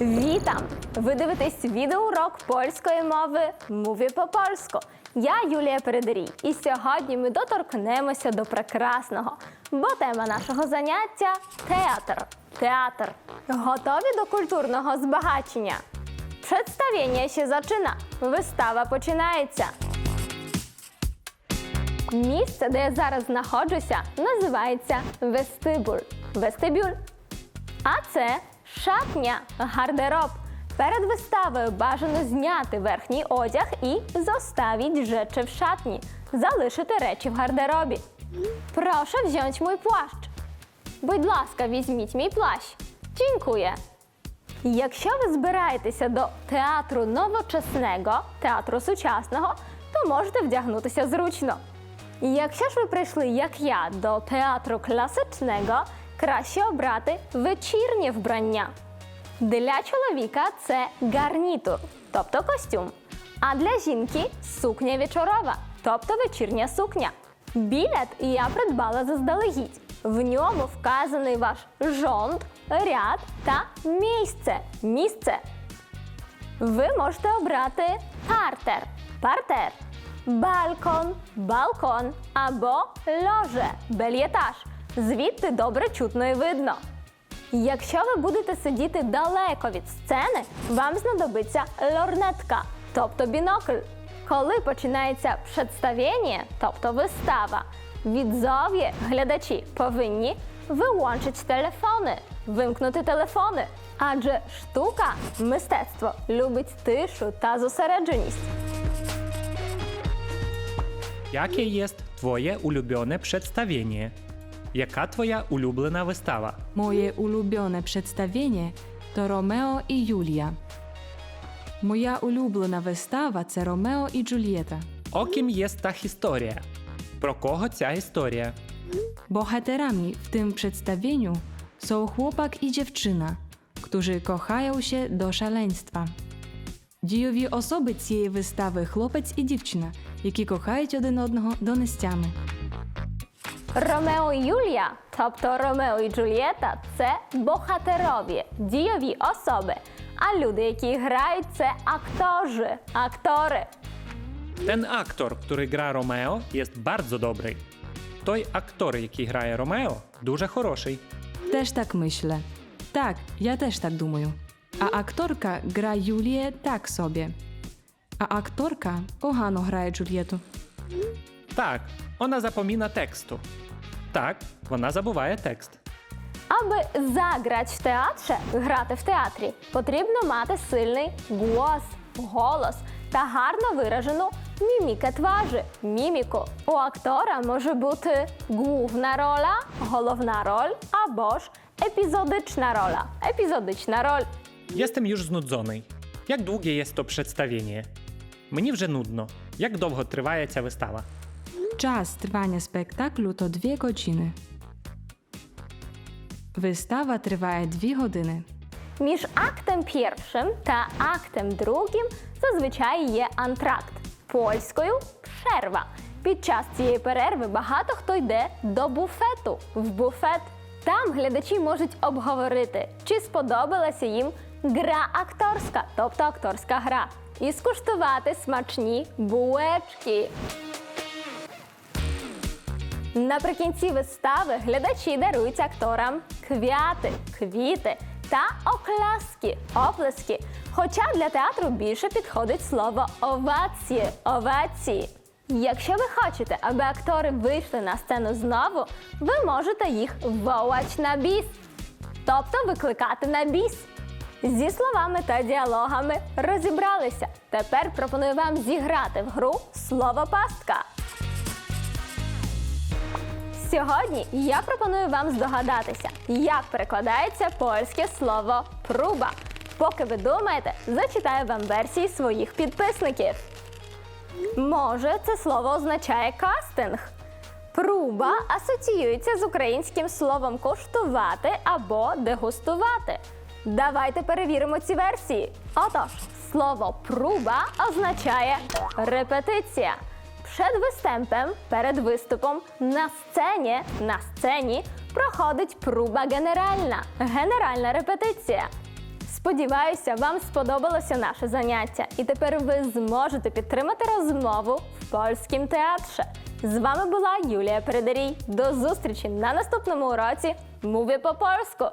Вітам! Ви дивитесь відеоурок польської мови Мові по польську. Я Юлія Передерій, і сьогодні ми доторкнемося до прекрасного, бо тема нашого заняття театр. Театр. Готові до культурного збагачення? Przedstawienie się zaczyna. Вистава починається. Місце, де я зараз знаходжуся, називається вестибуль. Вестибюль. А це шатня, гардероб. Перед виставою бажано зняти верхній одяг і зоставіть rzeczy в шатні. Залишити речі в гардеробі. Прошу взять мій плащ. Будь ласка, візьміть мій плащ. Дякую. Якщо ви збираєтеся до театру новочасного, театру сучасного, то можете вдягнутися зручно. Якщо ж ви прийшли, як я, до театру класичного, краще обрати вечірнє вбрання. Для чоловіка це гарнітур, тобто костюм. А для жінки сукня вечорова, тобто вечірня сукня. Білет я придбала заздалегідь. В ньому вказаний ваш жонт, ряд та місце. Місце. Ви можете обрати партер, партер, балкон, балкон або ложе, бельєтаж. Звідти добре чутно і видно. Якщо ви будете сидіти далеко від сцени, вам знадобиться лорнетка, тобто бінокль. Коли починається представлення, тобто вистава, відзов'є глядачі повинні вилончити телефони, вимкнути телефони. Адже штука, мистецтво любить тишу та зосередженість. Jakie jest Twoje ulubione przedstawienie? Jaka Twoja ulubiona wystawa? Moje ulubione przedstawienie to Romeo i Julia. Моя улюблена вистава це Ромео і Джульєта. O kim jest ta historia? Про кого ця історія? Bohaterami w tym przedstawieniu są chłopak i dziewczyna, którzy kochają się do szaleństwa. Дійові особи цієї вистави хлопець і дівчина, які кохають один одного до нестями. Ромео і Юлія, тобто Ромео і Джульєта, це богатерові, дійові особи. А люди, які грають, це акторжі, актори. Ten aktor, który gra Romeo, jest bardzo dobry. Той актор, який грає Ромео, дуже хороший. Теж так myślę. Так, я теж так думаю. А акторка gra Юліє так собі. А акторка погано грає Джульєту. Так, вона запоміна тексту. Так, вона забуває текст. Аби заграти в театрі, грати в театрі, потрібно мати сильний голос, голос та гарно виражену міміка тважі, міміку. У актора може бути główna роля, головна роль або ж епізодична роля. Епізодична роль. Jestem już znudzony. Jak długie jest to przedstawienie? Мені вже нудно. Як довго триває ця вистава? Czas trwania spektaklu to dwie godziny. Wystawa trwa dwie godziny. Між актом першим та актом другим зазвичай є антракт. Польською перерва. Під час цієї перерви багато хто йде до буфету в буфет. Там глядачі можуть обговорити, чи сподобалася їм гра акторська, тобто акторська гра, і скуштувати смачні булечки. Наприкінці вистави глядачі дарують акторам квяти, квіти та окляски, оплески. Хоча для театру більше підходить слово овації, овації. Якщо ви хочете, аби актори вийшли на сцену знову, ви можете їх воłać на біс, тобто викликати на біс. Зі словами та діалогами розібралися. Тепер пропоную вам зіграти в гру слово пастка. Сьогодні я пропоную вам здогадатися, як перекладається польське слово пруба. Поки ви думаєте, зачитаю вам версії своїх підписників. Може, це слово означає кастинг. Пруба асоціюється з українським словом коштувати або дегустувати. Давайте перевіримо ці версії. Отож, слово пруба означає репетиція. Przed występem, перед виступом, на сцені, на сцені проходить próba генеральна, генеральна репетиція. Сподіваюся, вам сподобалося наше заняття, і тепер ви зможете підтримати розмову в польськім театрі. З вами була Юлія Передарій. До зустрічі на наступному уроці Мові по польську.